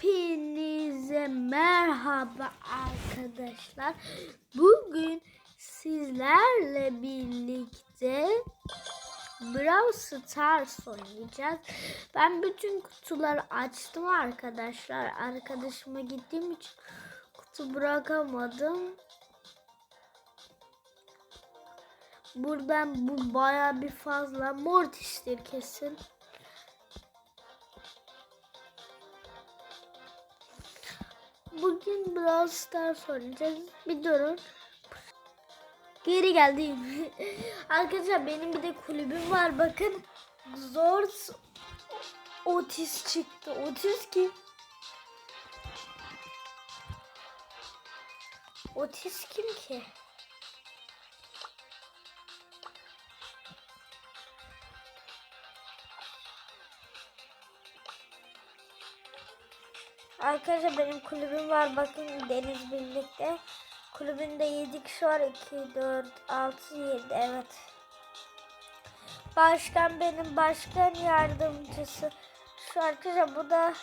Hepinize merhaba arkadaşlar. Bugün sizlerle birlikte Brawl Stars oynayacağız. Ben bütün kutuları açtım arkadaşlar. Arkadaşıma gittiğim için kutu bırakamadım. Buradan bu baya bir fazla mortistir kesin. Bugün Brawl Stars oynayacağız. Bir durun. Geri geldim. Arkadaşlar benim bir de kulübüm var. Bakın. Zors Otis çıktı. Otis kim? Otis kim ki? Arkadaşlar benim kulübüm var. Bakın Deniz birlikte. Kulübünde 7 kişi var. 2, 4, 6, 7. Evet. Başkan benim başkan yardımcısı. Şu arkadaşlar bu da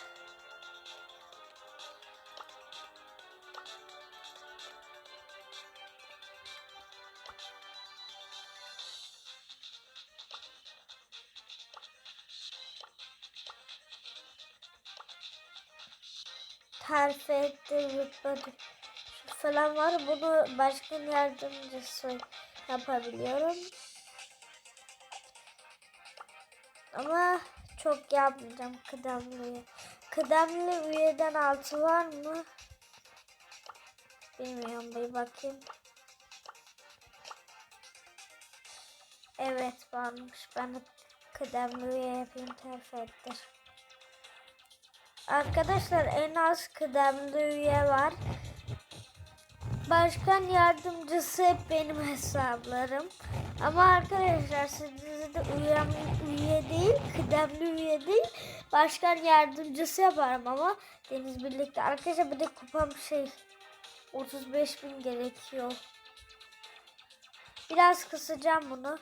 terfi etti rütbe düşük falan var. Bunu başkan yardımcısı yapabiliyorum. Ama çok yapmayacağım kıdemli üye. Kıdemli üyeden altı var mı? Bilmiyorum bir bakayım. Evet varmış. Ben de kıdemli üye yapayım terfi ettir. Arkadaşlar en az kıdemli üye var. Başkan yardımcısı hep benim hesaplarım. Ama arkadaşlar sizde de üye, üye değil, kıdemli üye değil, başkan yardımcısı yaparım ama Deniz birlikte. Arkadaşlar bir de kupam şey 35 bin gerekiyor. Biraz kısacağım bunu.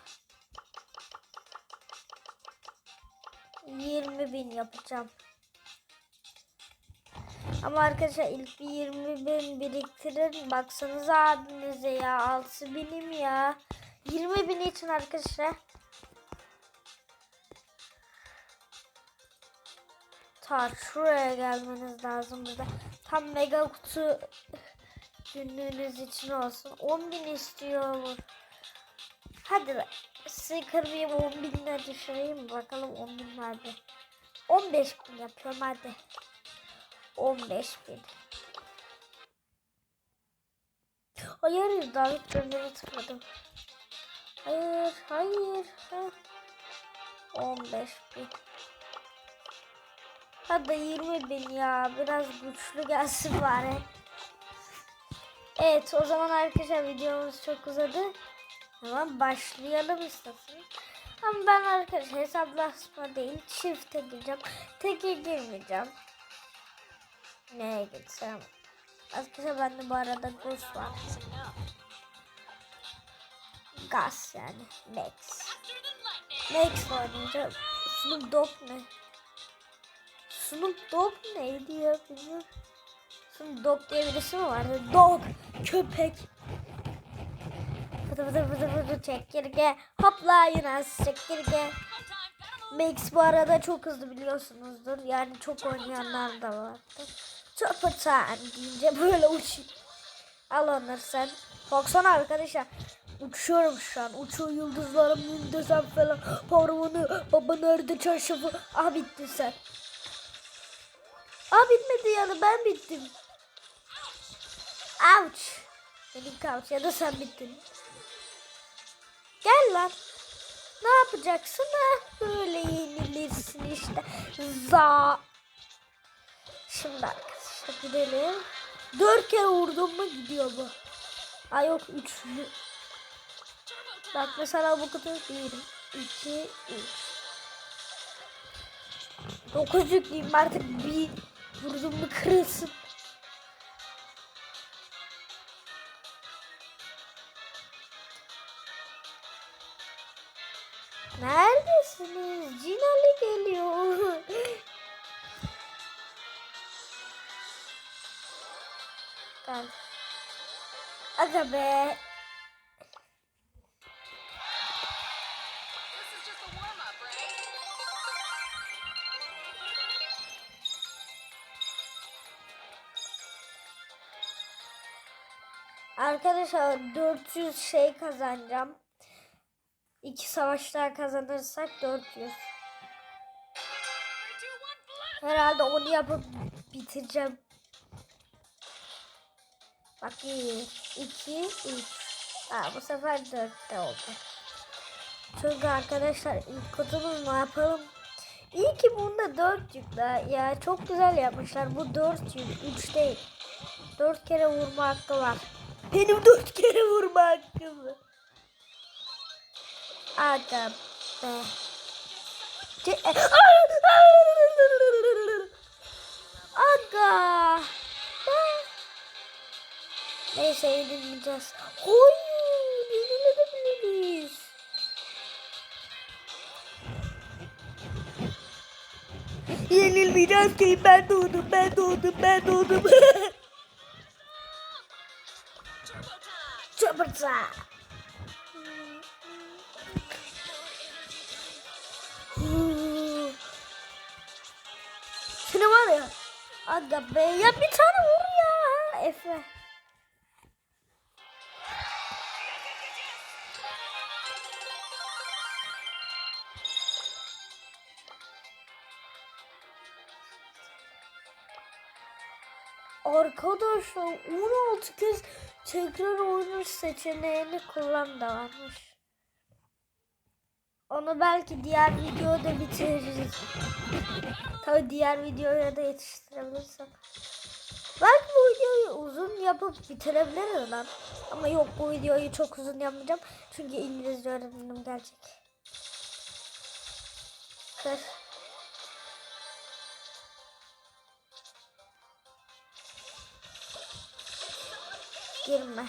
20 bin yapacağım. Ama arkadaşlar ilk bir 20 bin biriktirin. Baksanıza abinize ya. 6 binim ya. 20 bin için arkadaşlar. Ta şuraya gelmeniz lazım burada. Tam mega kutu günlüğünüz için olsun. 10 bin istiyor. Hadi be. Sizi kırmayayım 10 binine düşüreyim. Bakalım 10 bin nerede. 15 bin yapıyorum hadi. 15 bin. Hayır davet gönderme tıkladım. Hayır hayır. Ha. 15 bin. Hadi 20 bin ya. Biraz güçlü gelsin bari. Evet o zaman arkadaşlar videomuz çok uzadı. Hemen başlayalım isterseniz. Ama ben arkadaşlar hesaplaşma değil çifte gireceğim. Teke girmeyeceğim. Neye gitsem? Arkadaşlar bende bu arada Gus var. Gas yani. Max. Max oynayacağım. Snoop Dogg ne? Snoop Dogg neydi ya bilmiyorum. Snoop Dogg diye birisi mi vardı? Dog. Köpek. Fıtı fıtı fıtı fıtı çekirge. Hopla Yunus çekirge. Max bu arada çok hızlı biliyorsunuzdur. Yani çok oynayanlar da vardı. Çok atan deyince böyle uçuyor. Al onları sen. Baksana arkadaşlar. Uçuyorum şu an. Uçuyor yıldızlarım mündesem falan. Parmağını baba nerede çarşafı. Ah bittin sen. Ah bitmedi yani ben bittim. Ouch. Benim couch ya da sen bittin. Gel lan. Ne yapacaksın ha? Böyle yenilirsin işte. Za. Şimdi arkadaşlar gidelim. Dört kere vurdum mu gidiyor bu. Ay yok üç. Bak mesela bu kutu bir, iki, üç. Dokuz yükleyeyim artık bir vurdum mu kırılsın. Neredesiniz? Cinali geliyor. Gel. Aga be. Arkadaşlar 400 şey kazanacağım. İki savaşlar kazanırsak 400. Three, two, one, blast! Herhalde onu yapıp bitireceğim. Bak 1, 2, 3. Ha, bu sefer 4 de oldu. Çünkü arkadaşlar ilk kutumuz ne yapalım? İyi ki bunda 4 yükle. Ya çok güzel yapmışlar. Bu 4 yük. 3 değil. 4 kere vurma hakkı var. Benim 4 kere vurma hakkım var. Aga be. Ce- Aga. Neyse yenilmeyeceğiz. Hayır yenilebiliriz. Yenilmeyeceğiz ki ben doğdum ben doğdum ben doğdum. Turbo Seni var ya. Aga be ya bir tane vur ya. Efe. Arkadaşlar 16 kez tekrar oyunu seçeneğini kullan da varmış. Onu belki diğer videoda bitiririz. Tabii diğer videoya da yetiştirebilirsem. Belki bu videoyu uzun yapıp bitirebiliriz lan. Ama yok bu videoyu çok uzun yapmayacağım. Çünkü İngilizce öğretmenim gelecek. Kır. Girme.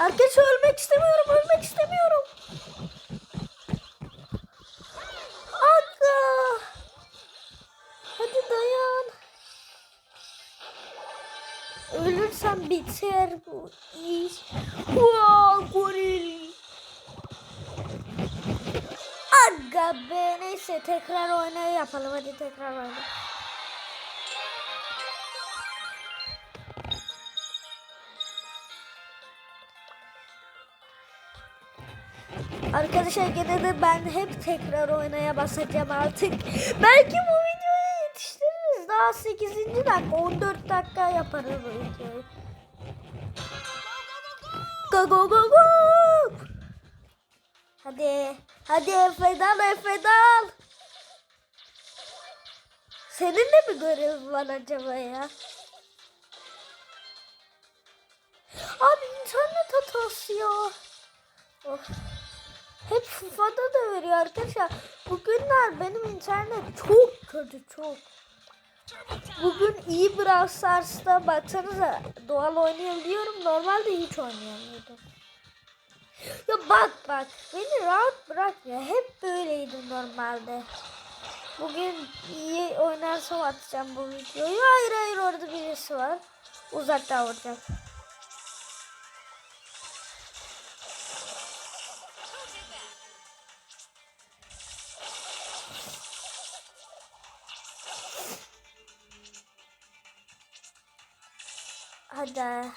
Arkadaşlar ölmek istemiyorum, ölmek istemiyorum. Aga. Hadi dayan. Ölürsem biter bu iş. Wow, goril. Aga be neyse tekrar oynayı yapalım hadi tekrar oynayalım. Arkadaşlar gene de ben hep tekrar oynaya basacağım artık. Belki bu videoyu yetiştiririz. Daha 8. dakika 14 dakika yaparız bu videoyu. Go go go go. Hadi. Hadi Efe dal Efe dal. Senin de mi görev var acaba ya? Abi internet hatası ya. Of. Hep FIFA'da da veriyor arkadaşlar. Bugünler benim internet çok kötü çok. Bugün iyi Brawl Stars'ta baksanıza doğal oynayabiliyorum. Normalde hiç oynayamıyordum. Ya bak bak beni rahat bırak ya. Hep böyleydim normalde. Bugün iyi oynarsam atacağım bu videoyu. Hayır hayır orada birisi var. Uzaktan vuracağım. Hadi.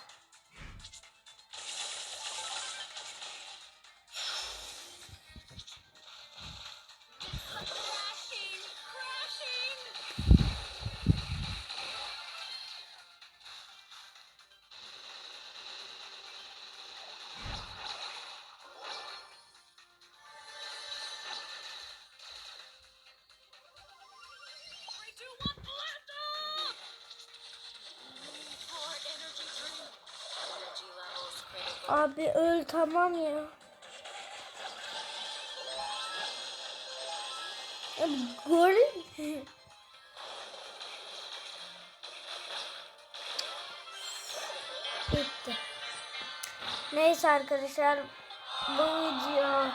Abi öl tamam ya. Abi goril. Bitti. Neyse arkadaşlar bu video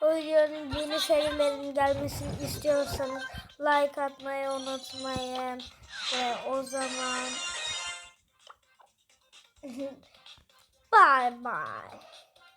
o videonun yeni serilerin gelmesini istiyorsanız like atmayı unutmayın ve o zaman bye bye